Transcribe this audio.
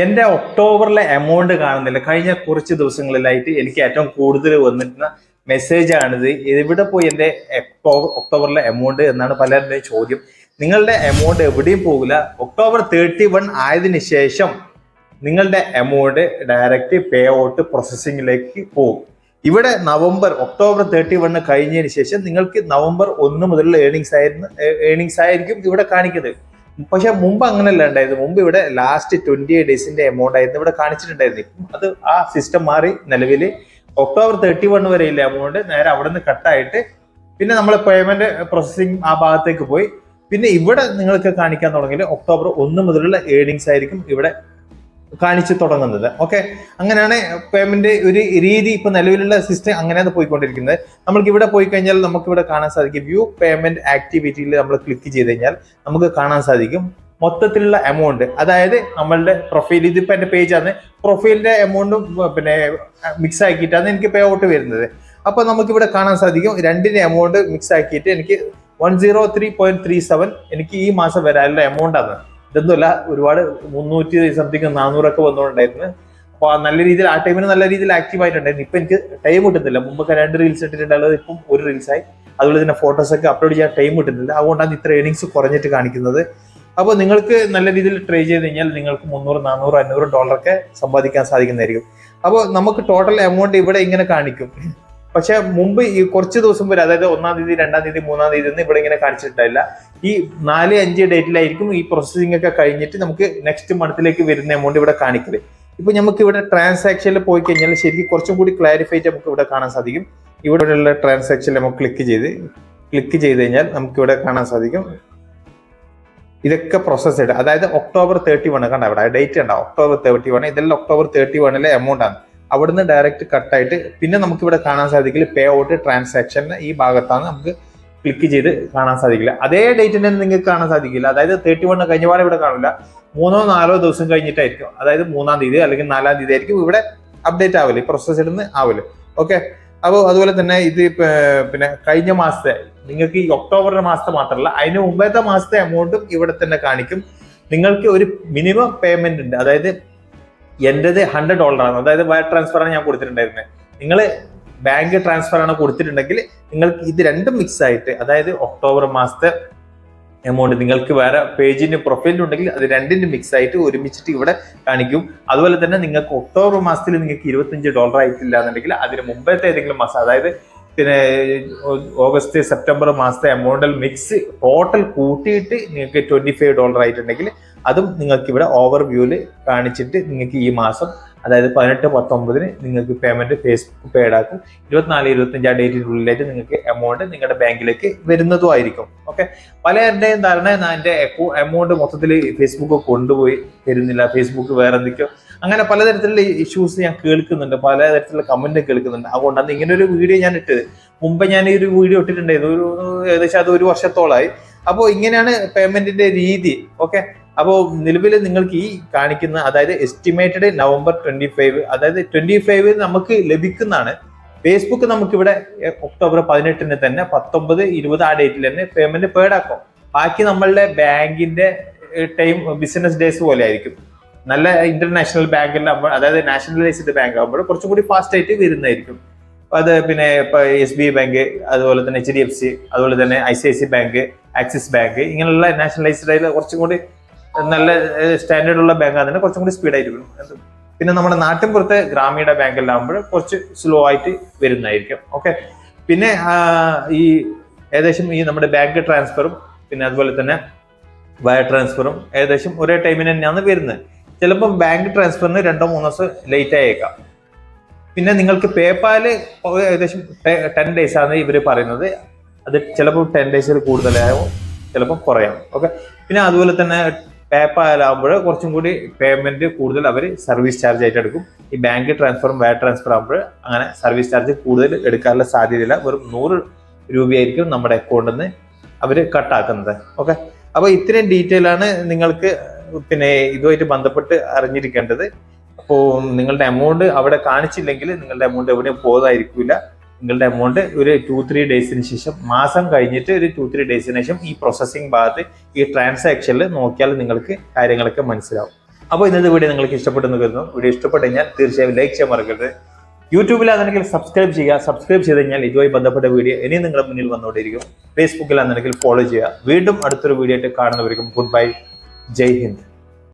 എന്റെ ഒക്ടോബറിലെ എമൗണ്ട് കാണുന്നില്ല. കഴിഞ്ഞ കുറച്ച് ദിവസങ്ങളിലായിട്ട് എനിക്ക് ഏറ്റവും കൂടുതൽ വന്നിരുന്ന മെസ്സേജ് ആണിത്. എവിടെ പോയി എന്റെ ഒക്ടോബറിലെ എമൗണ്ട് എന്നാണ് പലരുടെയും ചോദ്യം. നിങ്ങളുടെ എമൗണ്ട് എവിടെയും പോകില്ല. ഒക്ടോബർ തേർട്ടി വൺ ആയതിനു ശേഷം നിങ്ങളുടെ എമൗണ്ട് ഡയറക്റ്റ് പേ ഔട്ട് പ്രോസസ്സിംഗിലേക്ക് പോകും. ഇവിടെ നവംബർ ഒക്ടോബർ തേർട്ടി വണ്ണ് കഴിഞ്ഞതിന് ശേഷം നിങ്ങൾക്ക് നവംബർ ഒന്ന് മുതലുള്ള ഏണിങ്സ് ആയിരുന്നു ഏണിങ്സ് ആയിരിക്കും ഇവിടെ കാണിക്കുന്നത്. പക്ഷെ മുമ്പ് അങ്ങനെയല്ല ഉണ്ടായിരുന്നു മുമ്പ് ഇവിടെ ലാസ്റ്റ് ട്വന്റി ഡേയ്സിന്റെ എമൗണ്ട് ആയിരുന്നു ഇവിടെ കാണിച്ചിട്ടുണ്ടായിരുന്നു. ഇപ്പം അത് ആ സിസ്റ്റം മാറി നിലവിൽ ഒക്ടോബർ തേർട്ടി വൺ വരെയുള്ള എമൗണ്ട് നേരെ അവിടെ നിന്ന് കട്ടായിട്ട് പിന്നെ നമ്മൾ പേയ്മെന്റ് പ്രോസസ്സിംഗ് ആ ഭാഗത്തേക്ക് പോയി. പിന്നെ ഇവിടെ നിങ്ങൾക്ക് കാണിക്കാൻ തുടങ്ങിയത് ഒക്ടോബർ ഒന്ന് മുതലുള്ള ഏണിങ്സ് ആയിരിക്കും ഇവിടെ കാണിച്ചു തുടങ്ങുന്നത്. ഓക്കെ അങ്ങനെയാണ് പേയ്മെന്റ് ഒരു രീതി ഇപ്പൊ നിലവിലുള്ള സിസ്റ്റം അങ്ങനെയാണ് പോയിക്കൊണ്ടിരിക്കുന്നത്. നമ്മൾക്ക് ഇവിടെ പോയി കഴിഞ്ഞാൽ നമുക്ക് ഇവിടെ കാണാൻ സാധിക്കും. വ്യൂ പേയ്മെന്റ് ആക്ടിവിറ്റിയിൽ നമ്മൾ ക്ലിക്ക് ചെയ്ത് കഴിഞ്ഞാൽ നമുക്ക് കാണാൻ സാധിക്കും. മൊത്തത്തിലുള്ള എമൗണ്ട് അതായത് നമ്മളുടെ പ്രൊഫൈൽ ഇതിപ്പോ എന്റെ പേജാണ് പ്രൊഫൈലിന്റെ എമൗണ്ടും പിന്നെ മിക്സ് ആക്കിയിട്ടാണ് എനിക്ക് പേ ഔട്ട് വരുന്നത്. അപ്പൊ നമുക്ക് ഇവിടെ കാണാൻ സാധിക്കും. രണ്ടിന്റെ എമൗണ്ട് മിക്സ് ആക്കിയിട്ട് എനിക്ക് one zero three point three seven എനിക്ക് ഈ മാസം വരാനുള്ള എമൗണ്ട് ആണ്. ഇതൊന്നുമല്ല ഒരുപാട് മുന്നൂറ്റി സംതിങ് നാനൂറൊക്കെ വന്നുകൊണ്ടായിരുന്നു അപ്പൊ ആ നല്ല രീതിയിൽ ആ ടൈമിന് നല്ല രീതിയിൽ ആക്റ്റീവ് ആയിട്ടുണ്ടായിരുന്നു. ഇപ്പൊ എനിക്ക് ടൈം കിട്ടുന്നില്ല. മുമ്പൊക്കെ രണ്ട് റീൽസ് ഇട്ടിട്ടുണ്ടായത് ഇപ്പം ഒരു റീൽസ് ആയി. അതുപോലെ തന്നെ ഫോട്ടോസ് ഒക്കെ അപ്ലോഡ് ചെയ്യാൻ ടൈം കിട്ടുന്നില്ല. അതുകൊണ്ടാണ് ഇത്ര ഏണിങ്സ് കുറഞ്ഞിട്ട് കാണിക്കുന്നത്. അപ്പോൾ നിങ്ങൾക്ക് നല്ല രീതിയിൽ ട്രൈ ചെയ്ത് കഴിഞ്ഞാൽ നിങ്ങൾക്ക് മുന്നൂറ് നാനൂറ് അഞ്ഞൂറ് ഡോളറൊക്കെ സമ്പാദിക്കാൻ സാധിക്കുന്നതായിരിക്കും. അപ്പോൾ നമുക്ക് ടോട്ടൽ എമൗണ്ട് ഇവിടെ ഇങ്ങനെ കാണിക്കും. പക്ഷെ മുമ്പ് ഈ കുറച്ച് ദിവസം വരെ അതായത് ഒന്നാം തീയതി രണ്ടാം തീയതി മൂന്നാം തീയതി ഒന്നും ഇവിടെ ഇങ്ങനെ കാണിച്ചിട്ടില്ല ഈ നാല് അഞ്ച് ഡേറ്റിലായിരിക്കും ഈ പ്രോസസിംഗ് ഒക്കെ കഴിഞ്ഞിട്ട് നമുക്ക് നെക്സ്റ്റ് മന്തിലേക്ക് വരുന്ന എമൗണ്ട് ഇവിടെ കാണിക്കൽ. ഇപ്പൊ നമുക്ക് ഇവിടെ ട്രാൻസാക്ഷനിൽ പോയി കഴിഞ്ഞാൽ ശരിക്കും കുറച്ചും കൂടി ക്ലാരിഫൈ നമുക്ക് ഇവിടെ കാണാൻ സാധിക്കും. ഇവിടെയുള്ള ട്രാൻസാക്ഷനിൽ നമുക്ക് ക്ലിക്ക് ചെയ്ത് ക്ലിക്ക് ചെയ്ത് കഴിഞ്ഞാൽ നമുക്ക് ഇവിടെ കാണാൻ സാധിക്കും. ഇതൊക്കെ പ്രോസസ് ചെയ്ത് അതായത് ഒക്ടോബർ തേർട്ടി വൺ കണ്ട അവിടെ? ഡേറ്റ് ഉണ്ടാവും ഒക്ടോബർ തേർട്ടി വൺ ഇതെല്ലാം ഒക്ടോബർ തേർട്ടി വണ്ണിലെ എമൗണ്ട് ആണ്. അവിടുന്ന് ഡയറക്റ്റ് കട്ടായിട്ട് പിന്നെ നമുക്ക് ഇവിടെ കാണാൻ സാധിക്കില്ല പേ ഔട്ട് ട്രാൻസാക്ഷൻ ഈ ഭാഗത്താണ് നമുക്ക് ക്ലിക്ക് ചെയ്ത് കാണാൻ സാധിക്കില്ല. അതേ ഡേറ്റിന് തന്നെ നിങ്ങൾക്ക് കാണാൻ സാധിക്കില്ല. അതായത് തേർട്ടി വൺ കഴിഞ്ഞ പാടെ ഇവിടെ കാണില്ല. മൂന്നോ നാലോ ദിവസം കഴിഞ്ഞിട്ടായിരിക്കും. അതായത് മൂന്നാം തീയതി അല്ലെങ്കിൽ നാലാം തീയതി ആയിരിക്കും ഇവിടെ അപ്ഡേറ്റ് ആവില്ല പ്രോസസ് ഇടുന്ന് ആവില്ല ഓക്കെ അപ്പോൾ അതുപോലെ തന്നെ ഇത് പിന്നെ കഴിഞ്ഞ മാസത്തെ നിങ്ങൾക്ക് ഈ ഒക്ടോബറിന്റെ മാസത്തെ മാത്രമല്ല അതിന് മുമ്പത്തെ മാസത്തെ എമൗണ്ടും ഇവിടെ തന്നെ കാണിക്കും. നിങ്ങൾക്ക് ഒരു മിനിമം പേയ്മെന്റ് ഉണ്ട്. അതായത് എന്റേത് ഹൺഡ്രഡ് ഡോളർ ആണ്. അതായത് വയർ ട്രാൻസ്ഫർ ആണ് ഞാൻ കൊടുത്തിട്ടുണ്ടായിരുന്നത് നിങ്ങൾ ബാങ്ക് ട്രാൻസ്ഫർ ആണ് കൊടുത്തിട്ടുണ്ടെങ്കിൽ നിങ്ങൾക്ക് ഇത് രണ്ടും മിക്സ് ആയിട്ട് അതായത് ഒക്ടോബർ മാസത്തെ എമൗണ്ട് നിങ്ങൾക്ക് വേറെ പേജിന്റെ പ്രൊഫൈലിൽ ഉണ്ടെങ്കിൽ അത് രണ്ടിന്റെ മിക്സ് ആയിട്ട് ഒരുമിച്ചിട്ട് ഇവിടെ കാണിക്കും. അതുപോലെ തന്നെ നിങ്ങൾക്ക് ഒക്ടോബർ മാസത്തിൽ നിങ്ങൾക്ക് ഇരുപത്തഞ്ച് ഡോളർ ആയിട്ടില്ല എന്നുണ്ടെങ്കിൽ അതിന് മുമ്പത്തെ ഏതെങ്കിലും മാസം അതായത് പിന്നെ ഓഗസ്റ്റ് സെപ്റ്റംബർ മാസത്തെ എമൗണ്ടിൽ മിക്സ് ടോട്ടൽ കൂട്ടിയിട്ട് നിങ്ങൾക്ക് ട്വന്റി ഫൈവ് ഡോളർ ആയിട്ടുണ്ടെങ്കിൽ അതും നിങ്ങൾക്ക് ഇവിടെ ഓവർ വ്യൂവിൽ കാണിച്ചിട്ട് നിങ്ങൾക്ക് ഈ മാസം അതായത് പതിനെട്ട് പത്തൊമ്പതിന് നിങ്ങൾക്ക് പേയ്മെന്റ് ഫേസ്ബുക്ക് പേഡ് ആക്കും. ഇരുപത്തിനാല് ഇരുപത്തഞ്ച് ആ ഡേറ്റിനുള്ളിലായിട്ട് നിങ്ങൾക്ക് എമൗണ്ട് നിങ്ങളുടെ ബാങ്കിലേക്ക് വരുന്നതുമായിരിക്കും ഓക്കെ പലരുടെയും ധാരണ ഞാൻ എന്റെ എമൗണ്ട് മൊത്തത്തിൽ ഫേസ്ബുക്ക് കൊണ്ടുപോയി തരുന്നില്ല. ഫേസ്ബുക്ക് വേറെ എന്തൊക്കെയോ. അങ്ങനെ പലതരത്തിലുള്ള ഇഷ്യൂസ് ഞാൻ കേൾക്കുന്നുണ്ട്. പലതരത്തിലുള്ള കമന്റ് കേൾക്കുന്നുണ്ട്. അതുകൊണ്ടാണ് ഇങ്ങനെ ഒരു വീഡിയോ ഞാൻ ഇട്ടത് മുമ്പ് ഞാൻ ഈ ഒരു വീഡിയോ ഇട്ടിട്ടുണ്ടായിരുന്നു. ഒരു ഏകദേശം അത് ഒരു വർഷത്തോളമായി അപ്പോൾ ഇങ്ങനെയാണ് പേയ്മെന്റിന്റെ രീതി. ഓക്കെ അപ്പോൾ നിലവിൽ നിങ്ങൾക്ക് ഈ കാണിക്കുന്ന അതായത് എസ്റ്റിമേറ്റഡ് നവംബർ ട്വന്റി ഫൈവ് അതായത് ട്വന്റി ഫൈവ് നമുക്ക് ലഭിക്കുന്നതാണ്. ഫേസ്ബുക്ക് നമുക്കിവിടെ ഒക്ടോബർ പതിനെട്ടിന് തന്നെ പത്തൊമ്പത് ഇരുപത് ആ ഡേറ്റിൽ തന്നെ പേയ്മെന്റ് പേടാക്കും ബാക്കി നമ്മളുടെ ബാങ്കിന്റെ ടൈം ബിസിനസ് ഡേയ്സ് പോലെ ആയിരിക്കും. നല്ല ഇന്റർനാഷണൽ ബാങ്കിലാകുമ്പോൾ അതായത് നാഷണലൈസ്ഡ് ബാങ്ക് ആകുമ്പോൾ കുറച്ചും കൂടി ഫാസ്റ്റ് ആയിട്ട് വരുന്നതായിരിക്കും. അത് പിന്നെ ഇപ്പൊ എസ് ബി ഐ ബാങ്ക് അതുപോലെ തന്നെ എച്ച് ഡി എഫ് സി അതുപോലെ തന്നെ I C I C bank Axis bank ഇങ്ങനെയുള്ള നാഷണലൈസ്ഡ് ആയിട്ട് കുറച്ചും കൂടി നല്ല സ്റ്റാൻഡേർഡ് ഉള്ള ബാങ്ക് അതിന് കുറച്ചും കൂടി സ്പീഡ് ആയിട്ട് വരും അത് പിന്നെ നമ്മുടെ നാട്ടിൻ പുറത്തെ ഗ്രാമീണ ബാങ്കിലാകുമ്പോൾ കുറച്ച് സ്ലോ ആയിട്ട് വരുന്നതായിരിക്കും. ഓക്കെ പിന്നെ ഈ ഏകദേശം ഈ നമ്മുടെ ബാങ്ക് ട്രാൻസ്ഫറും പിന്നെ അതുപോലെ തന്നെ വയർ ട്രാൻസ്ഫറും ഏകദേശം ഒരേ ടൈമിന് തന്നെയാണ് വരുന്നത്. ചിലപ്പോൾ ബാങ്ക് ട്രാൻസ്ഫറിന് രണ്ടോ മൂന്നോ ദിവസം ലേറ്റ് ആയേക്കാം. പിന്നെ നിങ്ങൾക്ക് പേപ്പാൽ ഏകദേശം ടെൻ ഡേയ്സ് ആണ് ഇവർ പറയുന്നത്. അത് ചിലപ്പോൾ ടെൻ ഡേയ്സിൽ കൂടുതലായോ ചിലപ്പോൾ കുറയാം. ഓക്കെ പിന്നെ അതുപോലെ തന്നെ പേപ്പാലാകുമ്പോൾ കുറച്ചും കൂടി പേയ്മെന്റ് കൂടുതൽ അവർ സർവീസ് ചാർജ് ആയിട്ട് എടുക്കും. ഈ ബാങ്ക് ട്രാൻസ്ഫറും വയർ ട്രാൻസ്ഫർ ആകുമ്പോൾ അങ്ങനെ സർവീസ് ചാർജ് കൂടുതൽ എടുക്കാനുള്ള സാധ്യതയില്ല. വെറും നൂറ് രൂപയായിരിക്കും നമ്മുടെ അക്കൗണ്ടിൽ നിന്ന് അവർ കട്ടാക്കുന്നത് ഓക്കെ അപ്പോൾ ഇത്രയും ഡീറ്റെയിൽ ആണ് നിങ്ങൾക്ക് പിന്നെ ഇതുമായിട്ട് ബന്ധപ്പെട്ട് അറിഞ്ഞിരിക്കേണ്ടത്. അപ്പോൾ നിങ്ങളുടെ എമൗണ്ട് അവിടെ കാണിച്ചില്ലെങ്കിൽ നിങ്ങളുടെ എമൗണ്ട് എവിടെയും പോകുന്നതായിരിക്കില്ല നിങ്ങളുടെ എമൗണ്ട് ഒരു ടു ത്രീ ഡേയ്സിന് ശേഷം മാസം കഴിഞ്ഞിട്ട് ഒരു ടു ത്രീ ഡേയ്സിന് ശേഷം ഈ പ്രോസസ്സിംഗ് ഭാഗത്ത് ഈ ട്രാൻസാക്ഷനിൽ നോക്കിയാൽ നിങ്ങൾക്ക് കാര്യങ്ങളൊക്കെ മനസ്സിലാവും. അപ്പോൾ ഇന്നത്തെ വീഡിയോ നിങ്ങൾക്ക് ഇഷ്ടപ്പെട്ടെന്ന് കരുതുന്നു. വീഡിയോ ഇഷ്ടപ്പെട്ട് കഴിഞ്ഞാൽ തീർച്ചയായും ലൈക്ക് ചെയ്യാൻ മറക്കരുത്. യൂട്യൂബിലാണെങ്കിൽ സബ്സ്ക്രൈബ് ചെയ്യുക. സബ്സ്ക്രൈബ് ചെയ്ത് കഴിഞ്ഞാൽ ഇതുമായി ബന്ധപ്പെട്ട വീഡിയോ ഇനിയും നിങ്ങളുടെ മുന്നിൽ വന്നുകൊണ്ടിരിക്കും ഫേസ്ബുക്കിലാണെങ്കിൽ ഫോളോ ചെയ്യുക. വീണ്ടും അടുത്തൊരു വീഡിയോ ആയിട്ട് കാണുന്നവർക്കും ഗുഡ് ബൈ ജയ് ഹിന്ദ്.